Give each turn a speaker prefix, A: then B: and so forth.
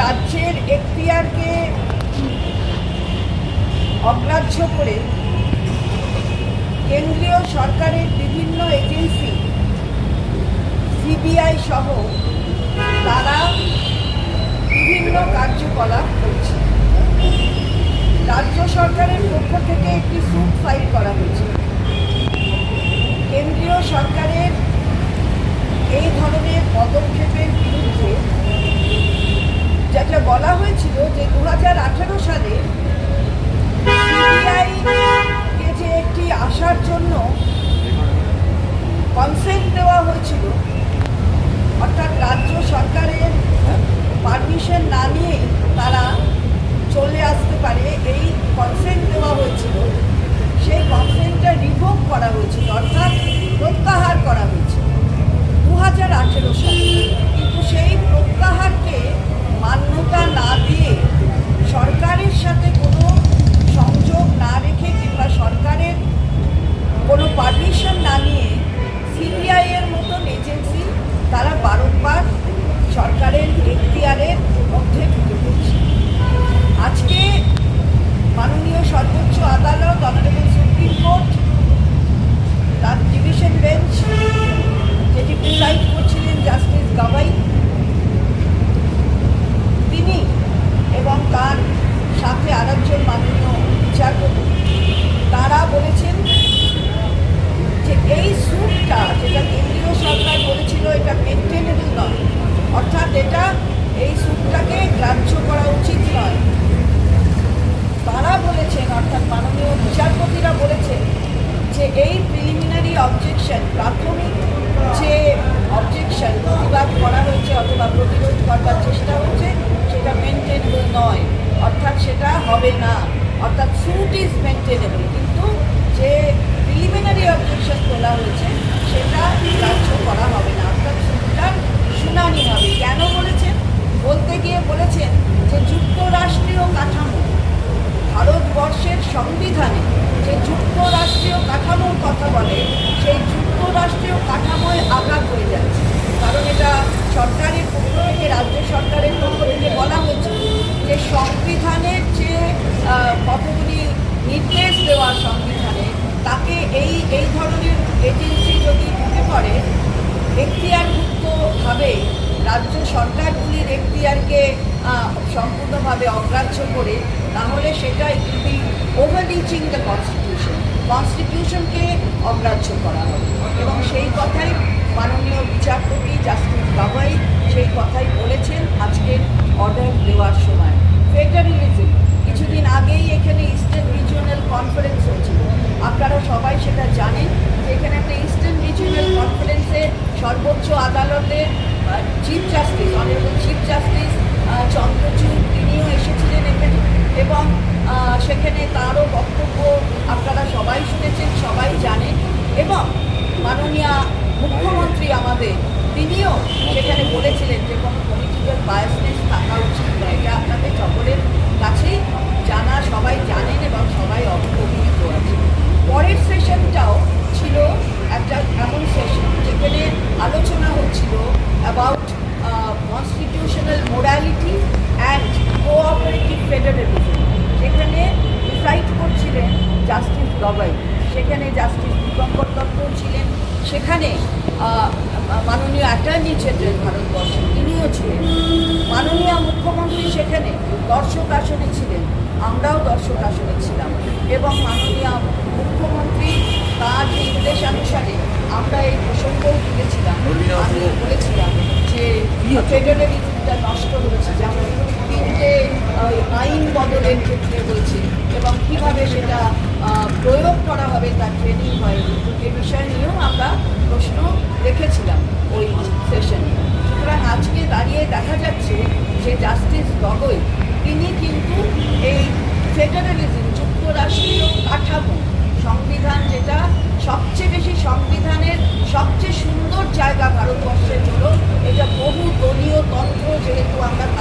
A: রাজ্যের এখতিয়ারকে অগ্রাহ্য করে কেন্দ্রীয় সরকারের বিভিন্ন এজেন্সি, সিবিআই সহ তারা বিভিন্ন কার্যকলাপ করছে। রাজ্য সরকারের পক্ষ থেকে একটি স্যুট ফাইল করা হয়েছে কেন্দ্রীয় সরকারের এই ধরনের পদক্ষেপের বিরুদ্ধে যেটা বলা হয়েছিল যে দু সালে সিবিআই কে যে একটি আসার জন্য কনসেন্ট দেওয়া হয়েছিল অর্থাৎ রাজ্য সরকারের না নিয়ে তারা চলে আসতে পারে, এই কনসেন্ট দেওয়া হয়েছিল। সেই কনসেন্টটা রিভোক করা হয়েছিল, অর্থাৎ প্রত্যাহার করা হয়েছিল দু হাজার আঠেরো সালে কিন্তু সেই প্রত্যাহারকে মান্যতা না দিয়ে সরকারের সাথে কোনো সংযোগ না রেখে কিংবা সরকারের কোনো পারমিশন না নিয়ে সিবিআই এর মতন এজেন্সি তারা বারংবার সরকারের এখতিয়ারের মধ্যে ঢুকে পড়ছে আজকে মাননীয় সর্বোচ্চ আদালত অনারেবল সুপ্রিম কোর্ট তার ডিভিশন বেঞ্চ যেটি প্রিসাইড করছিলেন জাস্টিস গাবাই তিনি এবং তার সাথে আরেকজন মাননীয় বিচারপতি তারা বলেছেন যে এই স্যুটটা যেটা কেন্দ্রীয় সরকার বলেছিল এটা মেনটেনেবল নয়, অর্থাৎ এটা এই স্যুটটাকে গ্রাহ্য করা উচিত নয়। তারা বলেছেন, অর্থাৎ মাননীয় বিচারপতিরা বলেছেন যে এই প্রিলিমিনারি অবজেকশন প্রাথমিক যে অবজেকশন প্রতিবাদ করা হয়েছে অথবা প্রতিরোধ করবার চেষ্টা হচ্ছে, সেটা মেনটেনেবল নয়, অর্থাৎ সেটা হবে না। অর্থাৎ স্যুট ইজ মেনটেনেবল কিন্তু যে প্রিলিমিনারি অবজেকশন তোলা হয়েছে, সেটা গ্রাহ্য করা হবে না। অর্থাৎ স্যুটটার শুনানি হবে। কেন বলেছেন? বলতে গিয়ে বলেছেন যে যুক্তরাষ্ট্রীয় কাঠামো, ভারতবর্ষের সংবিধানে যে যুক্তরাষ্ট্রীয় কাঠামোর কথা বলে, সেই যুক্তরাষ্ট্রীয় কাঠামোয় আঘাত হয়ে যাচ্ছে। কারণ এটা সরকারের পক্ষ থেকে, রাজ্য সরকারের পক্ষ থেকে বলা হয়েছে যে সংবিধানের নির্দেশ দেওয়া সংবিধানে তাকে এই এই ধরনের এজেন্সি যদি ঢুকে পড়ে এখতিয়ারভুক্তভাবে রাজ্য সরকারগুলির এখতিয়ারকে সম্পূর্ণভাবে অগ্রাহ্য করে, তাহলে সেটা একটি ওভাররিচিং দ্য কনস্টিটিউশন কনস্টিটিউশনকে অগ্রাহ্য করা এবং সেই কথাই মাননীয় বিচারপতি জাস্টিস গাভাই সেই কথাই বলেছেন আজকের অর্ডার দেওয়ার সময়। ফেডারেলিজম কিছুদিন আগেই কনফারেন্স হয়েছিল। আপনারা সবাই সেটা জানেন যে এখানে একটা ইস্টার্ন রিজিওনাল কনফারেন্সে সর্বোচ্চ আদালতের chief justice honourable chief justice Chandrachud, তিনিও এসেছিলেন এখানে। এবং সেখানে তারও বক্তব্য আপনারা সবাই শুনেছেন, সবাই জানেন। এবং মাননীয় মুখ্যমন্ত্রী আমাদের, তিনিও সেখানে বলেছিলেন যে কোনো পলিটিক্যাল বায়াসনেস থাকা উচিত নয় এটা আপনাদের about constitutional morality and cooperative federalism যেখানে ডিসাইড করছিলেন জাস্টিস গবাই সেখানে জাস্টিস দীপঙ্কর দত্ত ছিলেন, সেখানে মাননীয় অ্যাটর্নি জেনারেল ভারতবর্ষের তিনিও ছিলেন। মাননীয় মুখ্যমন্ত্রী সেখানে দর্শক আসনে ছিলেন, আমরাও দর্শক আসনে ছিলাম। এবং মাননীয় মুখ্যমন্ত্রী তার নির্দেশানুসারে আমরা এই প্রসঙ্গও তুলেছিলাম আমি বলেছিলাম যে ফেডারেলিজমটা নষ্ট হয়েছে যেমন তিনটে আইন বদলের ক্ষেত্রে হয়েছে এবং কীভাবে সেটা প্রয়োগ করা হবে তার ট্রেনিং হয় এ বিষয় নিয়েও আমরা প্রশ্ন রেখেছিলাম ওই সেশনে সুতরাং আজকে দাঁড়িয়ে দেখা যাচ্ছে যে জাস্টিস গগৈ তিনি কিন্তু এই ফেডারেলিজম যুক্তরাষ্ট্রীয় কাঠামো pilih uang kan